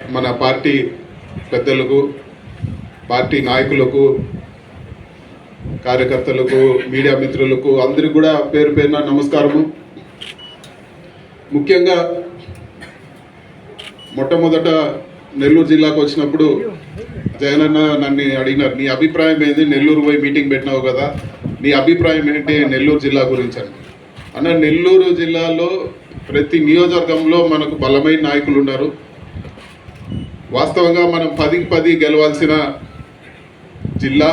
మన పార్టీ పెద్దలకు పార్టీ నాయకులకు కార్యకర్తలకు మీడియా మిత్రులకు అందరికీ కూడా పేరు పేరున నమస్కారము. ముఖ్యంగా మొట్టమొదట నెల్లూరు జిల్లాకు వచ్చినప్పుడు జగనన్న నన్ను అడిగినారు నీ అభిప్రాయం ఏంది? నెల్లూరు పోయి మీటింగ్ పెట్టినావు కదా నీ అభిప్రాయం ఏంటి నెల్లూరు జిల్లా గురించి? అని. అన్న నెల్లూరు జిల్లాలో ప్రతి నియోజకవర్గంలో మనకు బలమైన నాయకులు ఉన్నారు. వాస్తవంగా మనం పదికి పది గెలవాల్సిన జిల్లా.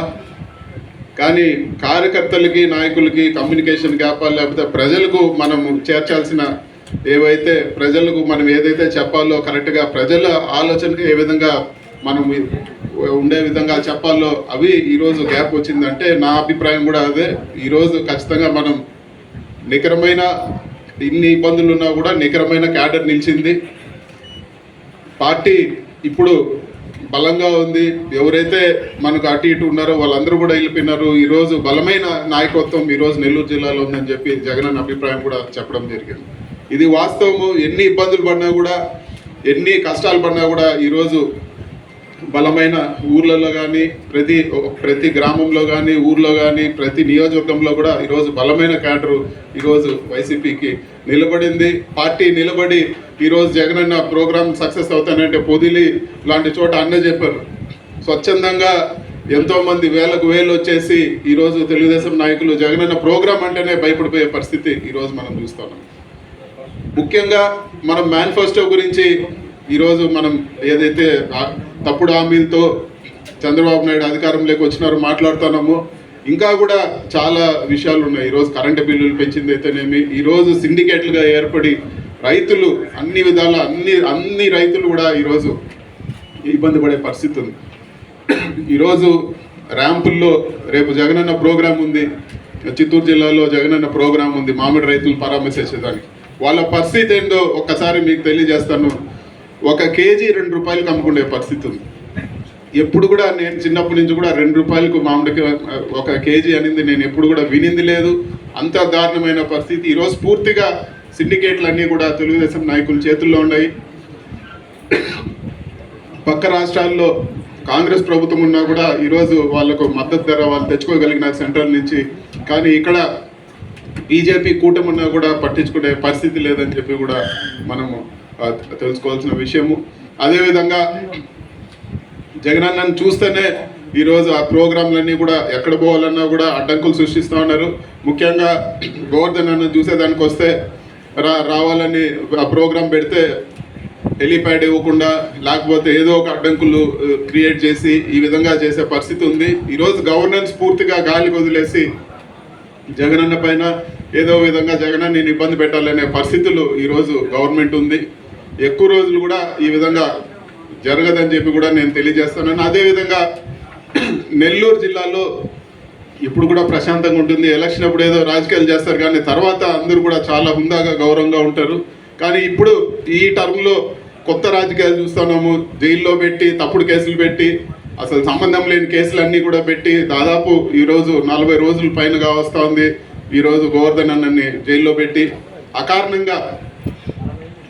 కానీ కార్యకర్తలకి నాయకులకి కమ్యూనికేషన్ గ్యాప్ లేకపోతే ప్రజలకు మనం చేర్చాల్సిన ఏవైతే ప్రజలకు మనం ఏదైతే చెప్పాలో కరెక్ట్గా ప్రజల ఆలోచనకి ఏ విధంగా మనం ఉండే విధంగా చెప్పాలో అవి ఈరోజు గ్యాప్ వచ్చిందంటే నా అభిప్రాయం కూడా అదే. ఈరోజు ఖచ్చితంగా మనం నికరమైన ఇన్ని ఇబ్బందులు ఉన్నా కూడా నికరమైన క్యాడర్ నిలిచింది. పార్టీ ఇప్పుడు బలంగా ఉంది. ఎవరైతే మనకు అటు ఇటు ఉన్నారో వాళ్ళందరూ కూడా వెళ్ళిపోయినారు. ఈరోజు బలమైన నాయకత్వం ఈరోజు నెల్లూరు జిల్లాలో ఉందని చెప్పి జగన్ అభిప్రాయం కూడా చెప్పడం జరిగింది. ఇది వాస్తవము. ఎన్ని ఇబ్బందులు పడినా కూడా ఎన్ని కష్టాలు పడినా కూడా ఈరోజు బలమైన ఊర్లలో కానీ ప్రతి ప్రతి గ్రామంలో కానీ ఊర్లో కానీ ప్రతి నియోజకవర్గంలో కూడా ఈరోజు బలమైన క్యాడరు ఈరోజు వైసీపీకి నిలబడింది. పార్టీ నిలబడి ఈరోజు జగనన్న ప్రోగ్రామ్ సక్సెస్ అవుతానంటే పొదిలి లాంటి చోట అన్న చెప్పారు. స్వచ్ఛందంగా ఎంతోమంది వేలకు వేలు వచ్చేసి ఈరోజు తెలుగుదేశం నాయకులు జగనన్న ప్రోగ్రామ్ అంటేనే భయపడిపోయే పరిస్థితి ఈరోజు మనం చూస్తున్నాం. ముఖ్యంగా మనం మేనిఫెస్టో గురించి ఈరోజు మనం ఏదైతే తప్పుడు హామీలతో చంద్రబాబు నాయుడు అధికారంలోకి వచ్చినారో మాట్లాడుతున్నామో ఇంకా కూడా చాలా విషయాలు ఉన్నాయి. ఈరోజు కరెంటు బిల్లులు పెంచింది అయితేనేమి ఈరోజు సిండికేట్లుగా ఏర్పడి రైతులు అన్ని విధాల అన్ని అన్ని రైతులు కూడా ఈరోజు ఇబ్బంది పడే పరిస్థితి ఉంది. ఈరోజు ర్యాంపుల్లో రేపు జగనన్న ప్రోగ్రాం ఉంది. చిత్తూరు జిల్లాలో జగనన్న ప్రోగ్రాం ఉంది. మామిడి రైతులు పరామర్శించడానికి వాళ్ళ పరిస్థితి ఏందో ఒక్కసారి మీకు తెలియజేస్తాను. ఒక కేజీ రెండు రూపాయలు అమ్ముకునే పరిస్థితి ఉంది. ఎప్పుడు కూడా నేను చిన్నప్పటి నుంచి కూడా రెండు రూపాయలకు మామిడికి ఒక కేజీ అనేది. నేను ఎప్పుడు కూడా వినింది లేదు. అంత దారుణమైన పరిస్థితి. ఈరోజు పూర్తిగా సిండికేట్లు అన్నీ కూడా తెలుగుదేశం నాయకుల చేతుల్లో ఉన్నాయి. పక్క రాష్ట్రాల్లో కాంగ్రెస్ ప్రభుత్వం ఉన్నా కూడా ఈరోజు వాళ్ళకు మద్దతు ధర వాళ్ళు తెచ్చుకోగలిగిన సెంట్రల్ నుంచి. కానీ ఇక్కడ బీజేపీ కూటమి ఉన్నా కూడా పట్టించుకునే పరిస్థితి లేదని చెప్పి కూడా మనము తెలుసుకోవాల్సిన విషయము. అదేవిధంగా జగనన్నను చూస్తేనే ఈరోజు ఆ ప్రోగ్రాంలన్నీ కూడా ఎక్కడ పోవాలన్నా కూడా అడ్డంకులు సృష్టిస్తూ ఉన్నారు. ముఖ్యంగా గోవర్ధన్ అన్న చూసేదానికి వస్తే రా రావాలని ఆ ప్రోగ్రాం పెడితే హెలిప్యాడ్ ఇవ్వకుండా లేకపోతే ఏదో ఒక అడ్డంకులు క్రియేట్ చేసి ఈ విధంగా చేసే పరిస్థితి ఉంది. ఈరోజు గవర్నెన్స్ పూర్తిగా గాలికి వదిలేసి జగనన్న పైన ఏదో విధంగా జగనన్న ఇబ్బంది పెట్టాలనే పరిస్థితులు ఈరోజు గవర్నమెంట్ ఉంది. ఎక్కువ రోజులు కూడా ఈ విధంగా జరగదని చెప్పి కూడా నేను తెలియజేస్తున్నాను. అదేవిధంగా నెల్లూరు జిల్లాలో ఇప్పుడు కూడా ప్రశాంతంగా ఉంటుంది. ఎలక్షన్ అప్పుడు ఏదో రాజకీయాలు చేస్తారు కానీ తర్వాత అందరూ కూడా చాలా హుందాగా గౌరవంగా ఉంటారు. కానీ ఇప్పుడు ఈ టర్మ్లో కొత్త రాజకీయాలు చూస్తున్నాము. జైల్లో పెట్టి తప్పుడు కేసులు పెట్టి అసలు సంబంధం లేని కేసులన్నీ కూడా పెట్టి దాదాపు ఈరోజు నలభై రోజుల పైనగా వస్తూ ఉంది. ఈరోజు గోవర్ధన్ అన్నని జైల్లో పెట్టి అకారణంగా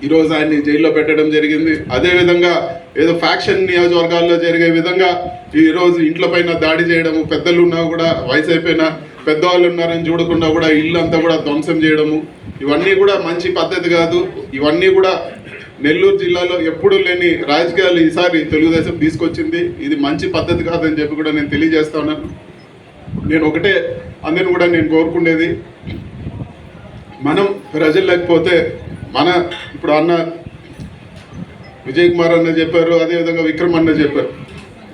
ఈరోజు ఆయన్ని జైల్లో పెట్టడం జరిగింది. అదేవిధంగా ఏదో ఫ్యాక్షన్ నియోజకవర్గాల్లో జరిగే విధంగా ఈరోజు ఇంట్లో పైన దాడి చేయడము పెద్దలు ఉన్నా కూడా వయసు అయిపోయిన పెద్దవాళ్ళు ఉన్నారని చూడకుండా కూడా ఇల్లు అంతా కూడా ధ్వంసం చేయడము ఇవన్నీ కూడా మంచి పద్ధతి కాదు. ఇవన్నీ కూడా నెల్లూరు జిల్లాలో ఎప్పుడూ లేని రాజకీయాలు ఈసారి తెలుగుదేశం తీసుకొచ్చింది. ఇది మంచి పద్ధతి కాదని చెప్పి కూడా నేను తెలియజేస్తా ఉన్నాను. నేను ఒకటే అందరిని కూడా నేను కోరుకునేది మనం ప్రజలు లేకపోతే మన ఇప్పుడు అన్న విజయ్ కుమార్ అన్న చెప్పారు అదేవిధంగా విక్రమ్ అన్న చెప్పారు.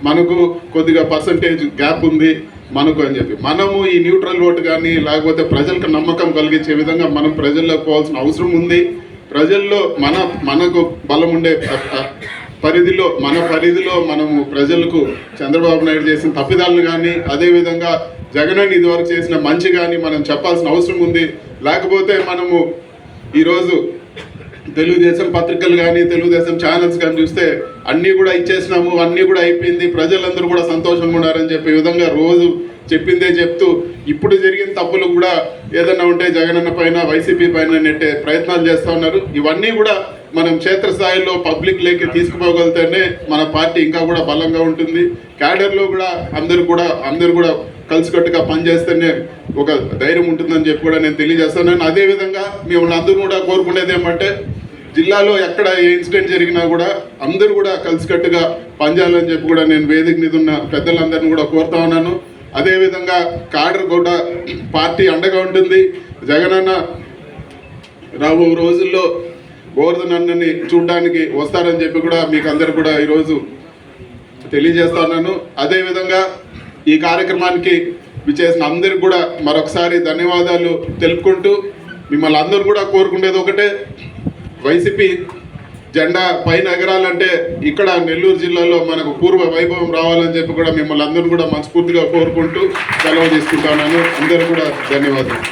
మనకు కొద్దిగా పర్సంటేజ్ గ్యాప్ ఉంది మనకు అని చెప్పి. మనము ఈ న్యూట్రల్ ఓటు కానీ లేకపోతే ప్రజలకు నమ్మకం కలిగించే విధంగా మనం ప్రజల్లో పోవాల్సిన అవసరం ఉంది. ప్రజల్లో మన మనకు బలం ఉండే పరిధిలో మన పరిధిలో మనము ప్రజలకు చంద్రబాబు నాయుడు చేసిన తప్పిదాలను కానీ అదేవిధంగా జగన్ ఇదివరకు చేసిన మంచి కానీ మనం చెప్పాల్సిన అవసరం ఉంది. లేకపోతే మనము ఈరోజు తెలుగుదేశం పత్రికలు కానీ తెలుగుదేశం ఛానల్స్ కానీ చూస్తే అన్నీ కూడా ఇచ్చేసినాము అన్నీ కూడా అయిపోయింది. ప్రజలందరూ కూడా సంతోషంగా ఉన్నారని చెప్పే విధంగా రోజు చెప్పిందే చెప్తూ ఇప్పుడు జరిగిన తప్పులు కూడా ఏదన్నా ఉంటే జగనన్న పైన వైసీపీ పైన నెట్టే ప్రయత్నాలు చేస్తూ ఉన్నారు. ఇవన్నీ కూడా మనం క్షేత్రస్థాయిలో పబ్లిక్ లేకి తీసుకుపోగలితేనే మన పార్టీ ఇంకా కూడా బలంగా ఉంటుంది. క్యాడర్లో కూడా అందరూ కూడా అందరూ కూడా కలిసికట్టుగా పనిచేస్తేనే ఒక ధైర్యం ఉంటుందని చెప్పి కూడా నేను తెలియజేస్తాను. అదేవిధంగా మిమ్మల్ని అందరూ కూడా కోరుకునేది ఏమంటే జిల్లాలో ఎక్కడ ఏ ఇన్సిడెంట్ జరిగినా కూడా అందరూ కూడా కలిసికట్టుగా పనిచేయాలని చెప్పి కూడా నేను వేదిక మీద ఉన్న పెద్దలందరినీ కూడా కోరుతా ఉన్నాను. అదేవిధంగా కాడర్ కూడా పార్టీ అండగా ఉంటుంది. జగనన్న రాబో రోజుల్లో గోవర్ధన్ అన్నని చూడడానికి వస్తారని చెప్పి కూడా మీకు అందరు కూడా ఈరోజు తెలియజేస్తున్నాను అదేవిధంగా ఈ కార్యక్రమానికి విచేసిన అందరికి కూడా మరొకసారి ధన్యవాదాలు తెలుపుకుంటూ మిమ్మల్ని అందరూ కూడా కోరుకునేది ఒకటే. వైసీపీ జెండా పైన ఎగరాలంటే ఇక్కడ నెల్లూరు జిల్లాలో మనకు పూర్వ వైభవం రావాలని చెప్పి కూడా మిమ్మల్ని అందరూ కూడా మనస్ఫూర్తిగా కోరుకుంటూ సెలవు తీసుకుంటున్నాను అందరూ కూడా ధన్యవాదాలు.